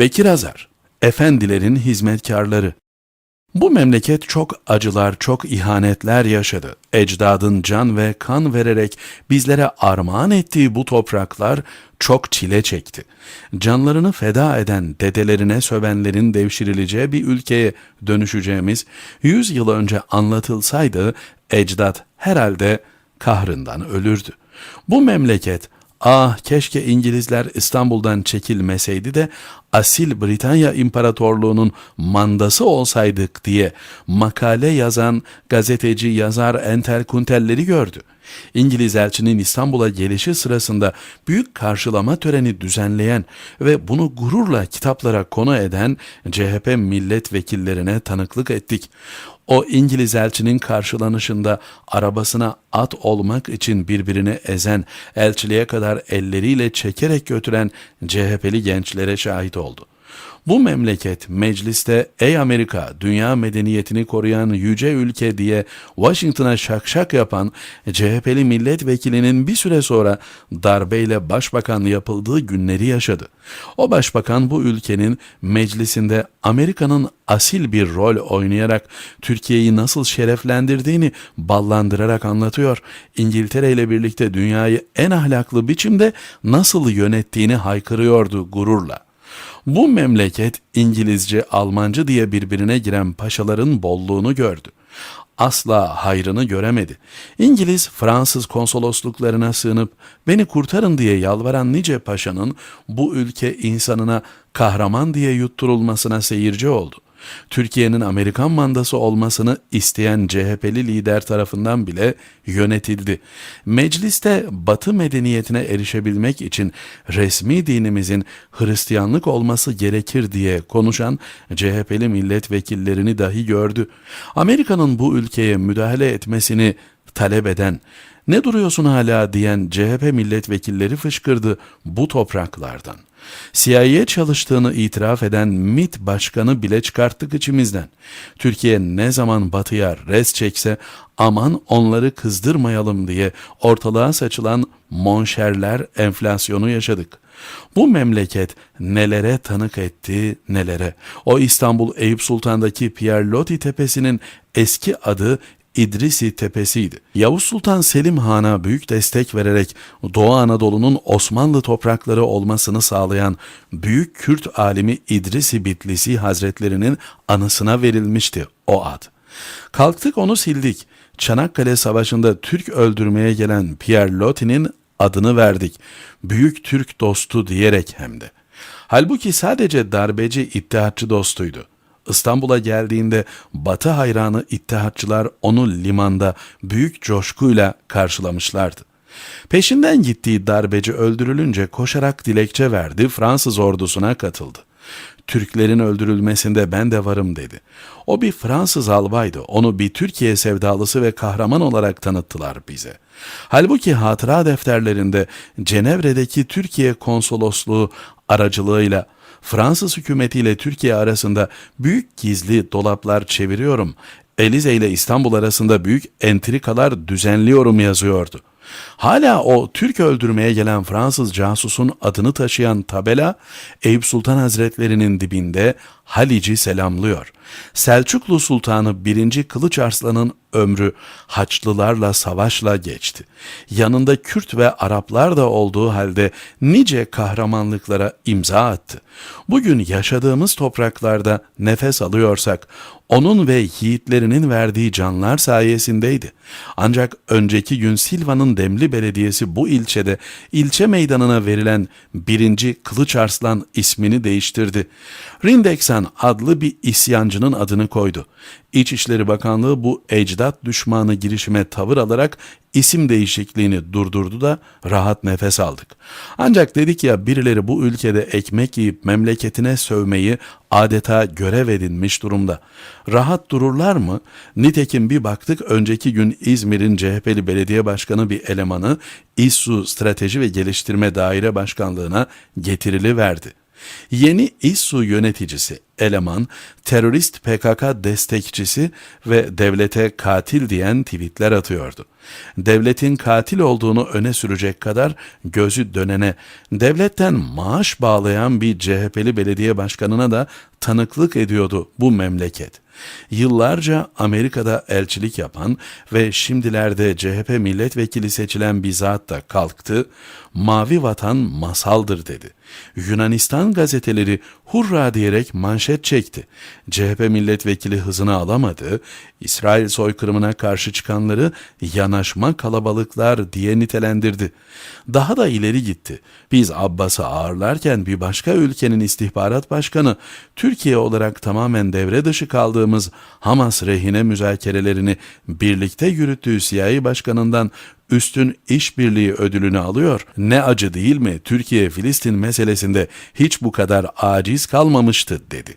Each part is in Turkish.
Bekir Azar, efendilerin hizmetkarları. Bu memleket çok acılar, çok ihanetler yaşadı. Ecdadın can ve kan vererek bizlere armağan ettiği bu topraklar çok çile çekti. Canlarını feda eden dedelerine sövenlerin devşirileceği bir ülkeye dönüşeceğimiz 100 yıl önce anlatılsaydı ecdat herhalde kahrından ölürdü. Bu memleket Ah keşke İngilizler İstanbul'dan çekilmeseydi de asil Britanya İmparatorluğu'nun mandası olsaydık diye makale yazan gazeteci yazar Entel Kuntelleri gördü. İngiliz elçinin İstanbul'a gelişi sırasında büyük karşılama töreni düzenleyen ve bunu gururla kitaplara konu eden CHP milletvekillerine tanıklık ettik. O İngiliz elçinin karşılanışında arabasına at olmak için birbirini ezen, elçiliğe kadar elleriyle çekerek götüren CHP'li gençlere şahit oldu. Bu memleket mecliste ey Amerika dünya medeniyetini koruyan yüce ülke diye Washington'a şakşak yapan CHP'li milletvekilinin bir süre sonra darbeyle başbakan yapıldığı günleri yaşadı. O başbakan bu ülkenin meclisinde Amerika'nın asil bir rol oynayarak Türkiye'yi nasıl şereflendirdiğini ballandırarak anlatıyor. İngiltere ile birlikte dünyayı en ahlaklı biçimde nasıl yönettiğini haykırıyordu gururla. Bu memleket İngilizce, Almancı diye birbirine giren paşaların bolluğunu gördü. Asla hayrını göremedi. İngiliz, Fransız konsolosluklarına sığınıp beni kurtarın diye yalvaran nice paşanın bu ülke insanına kahraman diye yutturulmasına seyirci oldu. Türkiye'nin Amerikan mandası olmasını isteyen CHP'li lider tarafından bile yönetildi. Mecliste Batı medeniyetine erişebilmek için resmi dinimizin Hristiyanlık olması gerekir diye konuşan CHP'li milletvekillerini dahi gördü. Amerika'nın bu ülkeye müdahale etmesini talep eden, ne duruyorsun hala diyen CHP milletvekilleri fışkırdı bu topraklardan. CIA'ye çalıştığını itiraf eden MIT başkanı bile çıkarttık içimizden. Türkiye ne zaman batıya res çekse aman onları kızdırmayalım diye ortalığa saçılan monşerler enflasyonu yaşadık. Bu memleket nelere tanık etti nelere. O İstanbul Eyüp Sultan'daki Pierre Loti Tepesi'nin eski adı İdrisi Tepesi'ydi. Yavuz Sultan Selim Han'a büyük destek vererek Doğu Anadolu'nun Osmanlı toprakları olmasını sağlayan büyük Kürt alimi İdrisi Bitlisi Hazretlerinin anısına verilmişti o ad. Kalktık onu sildik. Çanakkale Savaşı'nda Türk öldürmeye gelen Pierre Loti'nin adını verdik. Büyük Türk dostu diyerek hem de. Halbuki sadece darbeci ittihatçı dostuydu. İstanbul'a geldiğinde Batı hayranı ittihatçılar onu limanda büyük coşkuyla karşılamışlardı. Peşinden gittiği darbeci öldürülünce koşarak dilekçe verdi, Fransız ordusuna katıldı. Türklerin öldürülmesinde ben de varım dedi. O bir Fransız albaydı. Onu bir Türkiye sevdalısı ve kahraman olarak tanıttılar bize. Halbuki hatıra defterlerinde Cenevre'deki Türkiye konsolosluğu aracılığıyla Fransız hükümetiyle Türkiye arasında büyük gizli dolaplar çeviriyorum. Elize ile İstanbul arasında büyük entrikalar düzenliyorum yazıyordu. Hala o Türk öldürmeye gelen Fransız casusun adını taşıyan tabela Eyüp Sultan Hazretlerinin dibinde Halic'i selamlıyor. Selçuklu Sultanı 1. Kılıç Arslan'ın ömrü Haçlılarla savaşla geçti. Yanında Kürt ve Araplar da olduğu halde nice kahramanlıklara imza attı. Bugün yaşadığımız topraklarda nefes alıyorsak onun ve yiğitlerinin verdiği canlar sayesindeydi. Ancak önceki gün Silva'nın Demli Belediyesi bu ilçede ilçe meydanına verilen 1. Kılıç Arslan ismini değiştirdi. Rindeksan adlı bir isyancının adını koydu. İçişleri Bakanlığı bu ecdat düşmanı girişime tavır alarak isim değişikliğini durdurdu da rahat nefes aldık. Ancak dedik ya birileri bu ülkede ekmek yiyip memleketine sövmeyi adeta görev edinmiş durumda. Rahat dururlar mı? Nitekim bir baktık önceki gün İzmir'in CHP'li belediye başkanı bir elemanı İSSU Strateji ve Geliştirme Daire Başkanlığı'na getirili verdi. Yeni İSSU yöneticisi eleman, terörist PKK destekçisi ve devlete katil diyen tweetler atıyordu. Devletin katil olduğunu öne sürecek kadar gözü dönene, devletten maaş bağlayan bir CHP'li belediye başkanına da tanıklık ediyordu bu memleket. Yıllarca Amerika'da elçilik yapan ve şimdilerde CHP milletvekili seçilen bir zat da kalktı, mavi vatan masaldır dedi. Yunanistan gazeteleri hurra diyerek manşet çekti. CHP milletvekili hızını alamadı, İsrail soykırımına karşı çıkanları yanaşma kalabalıklar diye nitelendirdi. Daha da ileri gitti. Biz Abbas'ı ağırlarken bir başka ülkenin istihbarat başkanı, Türkiye olarak tamamen devre dışı kaldığımız Hamas rehine müzakerelerini birlikte yürüttüğü CIA başkanından üstün işbirliği ödülünü alıyor. Ne acı değil mi? Türkiye Filistin meselesinde hiç bu kadar aciz kalmamıştı dedi.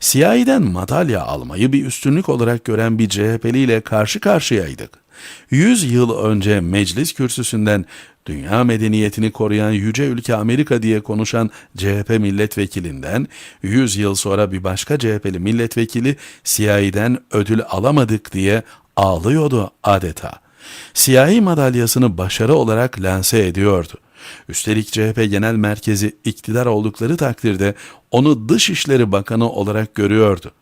CIA'den madalya almayı bir üstünlük olarak gören bir CHP'li ile karşı karşıyaydık. 100 yıl önce meclis kürsüsünden dünya medeniyetini koruyan yüce ülke Amerika diye konuşan CHP milletvekilinden 100 yıl sonra bir başka CHP'li milletvekili CIA'den ödül alamadık diye ağlıyordu adeta. Siyahi madalyasını başarı olarak lanse ediyordu. Üstelik CHP Genel Merkezi iktidar oldukları takdirde onu Dışişleri Bakanı olarak görüyordu.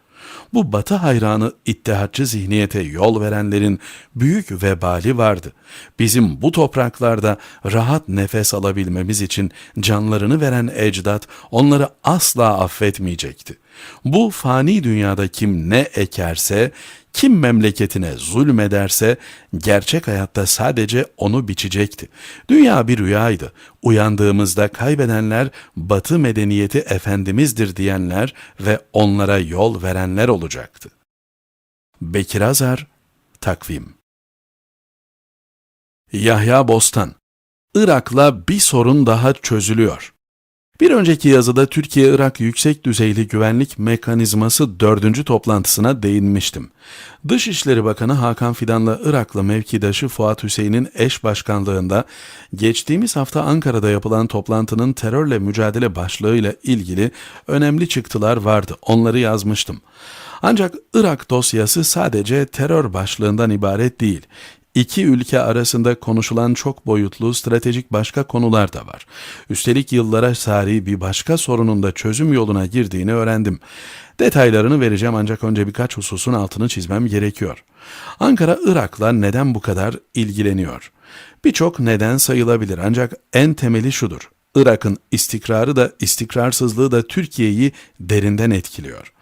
Bu batı hayranı ittihatçı zihniyete yol verenlerin büyük vebali vardı. Bizim bu topraklarda rahat nefes alabilmemiz için canlarını veren ecdat onları asla affetmeyecekti. Bu fani dünyada kim ne ekerse, kim memleketine zulmederse gerçek hayatta sadece onu biçecekti. Dünya bir rüyaydı. Uyandığımızda kaybedenler batı medeniyeti efendimizdir diyenler ve onlara yol verenler olacaktı. Bekir Azar, Takvim Yahya Bostan Irak'la bir sorun daha çözülüyor. Bir önceki yazıda Türkiye-Irak Yüksek Düzeyli Güvenlik Mekanizması dördüncü toplantısına değinmiştim. Dışişleri Bakanı Hakan Fidan'la Iraklı mevkidaşı Fuat Hüseyin'in eş başkanlığında geçtiğimiz hafta Ankara'da yapılan toplantının terörle mücadele başlığıyla ilgili önemli çıktılar vardı. Onları yazmıştım. Ancak Irak dosyası sadece terör başlığından ibaret değil iki ülke arasında konuşulan çok boyutlu stratejik başka konular da var. Üstelik yıllara sari bir başka sorunun da çözüm yoluna girdiğini öğrendim. Detaylarını vereceğim ancak önce birkaç hususun altını çizmem gerekiyor. Ankara Irak'la neden bu kadar ilgileniyor? Birçok neden sayılabilir ancak en temeli şudur. Irak'ın istikrarı da istikrarsızlığı da Türkiye'yi derinden etkiliyor.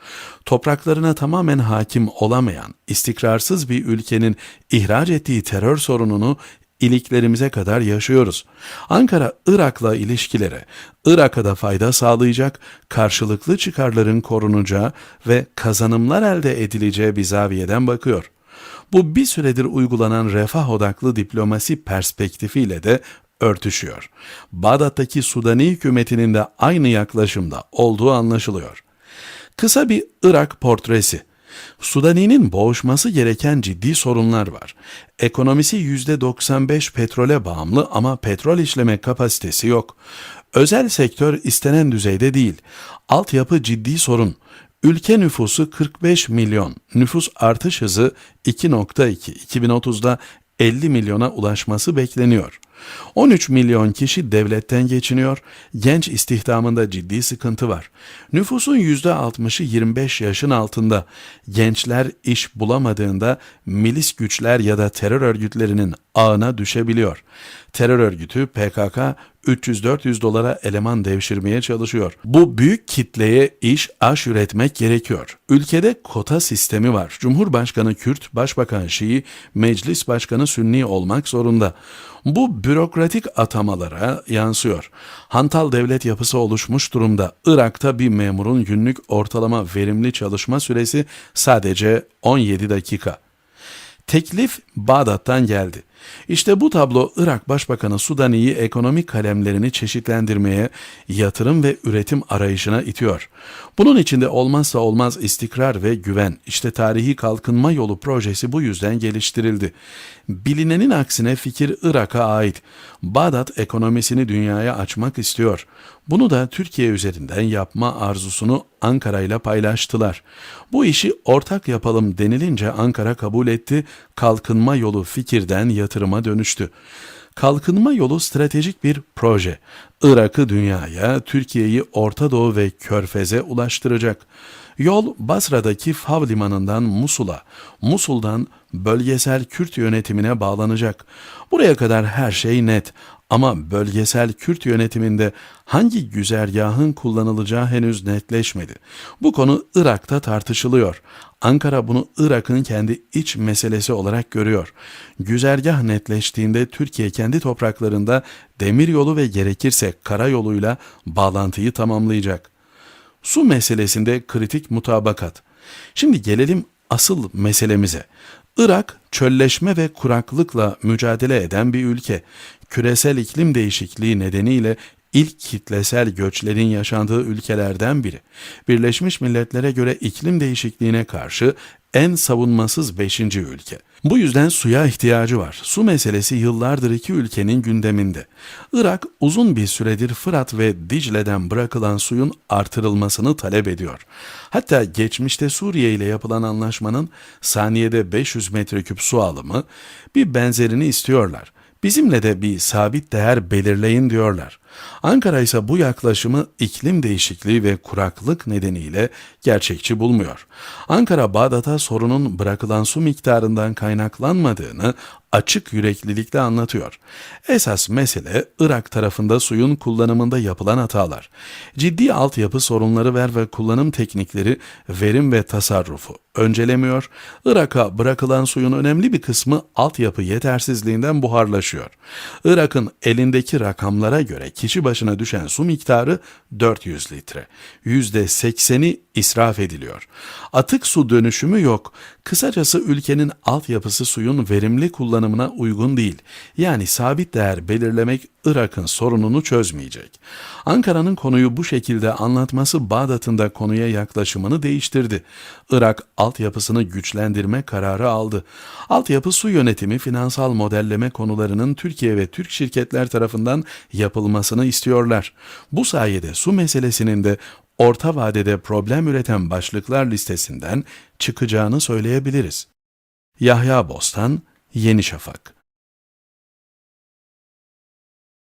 Topraklarına tamamen hakim olamayan, istikrarsız bir ülkenin ihraç ettiği terör sorununu iliklerimize kadar yaşıyoruz. Ankara Irak'la ilişkilere, Irak'a da fayda sağlayacak, karşılıklı çıkarların korunacağı ve kazanımlar elde edileceği bir zaviyeden bakıyor. Bu bir süredir uygulanan refah odaklı diplomasi perspektifiyle de örtüşüyor. Bağdat'taki Sudani hükümetinin de aynı yaklaşımda olduğu anlaşılıyor. Kısa bir Irak portresi. Sudani'nin boğuşması gereken ciddi sorunlar var. Ekonomisi %95 petrole bağımlı ama petrol işleme kapasitesi yok. Özel sektör istenen düzeyde değil. Altyapı ciddi sorun. Ülke nüfusu 45 milyon. Nüfus artış hızı 2.2. 2030'da 50 milyona ulaşması bekleniyor. 13 milyon kişi devletten geçiniyor, genç istihdamında ciddi sıkıntı var. Nüfusun %60'ı 25 yaşın altında. Gençler iş bulamadığında milis güçler ya da terör örgütlerinin ağına düşebiliyor. Terör örgütü PKK 300-400 dolara eleman devşirmeye çalışıyor. Bu büyük kitleye iş, aş üretmek gerekiyor. Ülkede kota sistemi var. Cumhurbaşkanı Kürt, Başbakan Şii, Meclis Başkanı Sünni olmak zorunda. Bu bürokratik atamalara yansıyor. Hantal devlet yapısı oluşmuş durumda. Irak'ta bir memurun günlük ortalama verimli çalışma süresi sadece 17 dakika. Teklif Bağdat'tan geldi. İşte bu tablo Irak Başbakanı Sudani'yi ekonomik kalemlerini çeşitlendirmeye, yatırım ve üretim arayışına itiyor. Bunun içinde olmazsa olmaz istikrar ve güven. İşte tarihi kalkınma yolu projesi bu yüzden geliştirildi. Bilinenin aksine fikir Irak'a ait. Bağdat ekonomisini dünyaya açmak istiyor. Bunu da Türkiye üzerinden yapma arzusunu Ankara ile paylaştılar. Bu işi ortak yapalım denilince Ankara kabul etti. Kalkınma yolu fikirden yatırıma dönüştü. Kalkınma yolu stratejik bir proje. Irak'ı dünyaya, Türkiye'yi Orta Doğu ve Körfez'e ulaştıracak. Yol Basra'daki Fav limanından Musul'a, Musul'dan bölgesel Kürt yönetimine bağlanacak. Buraya kadar her şey net ama bölgesel Kürt yönetiminde hangi güzergahın kullanılacağı henüz netleşmedi. Bu konu Irak'ta tartışılıyor. Ankara bunu Irak'ın kendi iç meselesi olarak görüyor. Güzergah netleştiğinde Türkiye kendi topraklarında demir yolu ve gerekirse karayoluyla bağlantıyı tamamlayacak. Su meselesinde kritik mutabakat. Şimdi gelelim asıl meselemize. Irak çölleşme ve kuraklıkla mücadele eden bir ülke. Küresel iklim değişikliği nedeniyle ilk kitlesel göçlerin yaşandığı ülkelerden biri. Birleşmiş Milletler'e göre iklim değişikliğine karşı en savunmasız 5. ülke. Bu yüzden suya ihtiyacı var. Su meselesi yıllardır iki ülkenin gündeminde. Irak uzun bir süredir Fırat ve Dicle'den bırakılan suyun artırılmasını talep ediyor. Hatta geçmişte Suriye ile yapılan anlaşmanın saniyede 500 metreküp su alımı bir benzerini istiyorlar. Bizimle de bir sabit değer belirleyin diyorlar. Ankara ise bu yaklaşımı iklim değişikliği ve kuraklık nedeniyle gerçekçi bulmuyor. Ankara Bağdat'a sorunun bırakılan su miktarından kaynaklanmadığını açık yüreklilikle anlatıyor. Esas mesele Irak tarafında suyun kullanımında yapılan hatalar. Ciddi altyapı sorunları ver ve kullanım teknikleri verim ve tasarrufu öncelemiyor. Irak'a bırakılan suyun önemli bir kısmı altyapı yetersizliğinden buharlaşıyor. Irak'ın elindeki rakamlara göre kişi başına düşen su miktarı 400 litre. %80'i israf ediliyor. Atık su dönüşümü yok. Kısacası ülkenin altyapısı suyun verimli kullanımına uygun değil. Yani sabit değer belirlemek Irak'ın sorununu çözmeyecek. Ankara'nın konuyu bu şekilde anlatması Bağdat'ın da konuya yaklaşımını değiştirdi. Irak altyapısını güçlendirme kararı aldı. Altyapı su yönetimi finansal modelleme konularının Türkiye ve Türk şirketler tarafından yapılmasını istiyorlar. Bu sayede su meselesinin de orta vadede problem üreten başlıklar listesinden çıkacağını söyleyebiliriz. Yahya Bostan, Yeni Şafak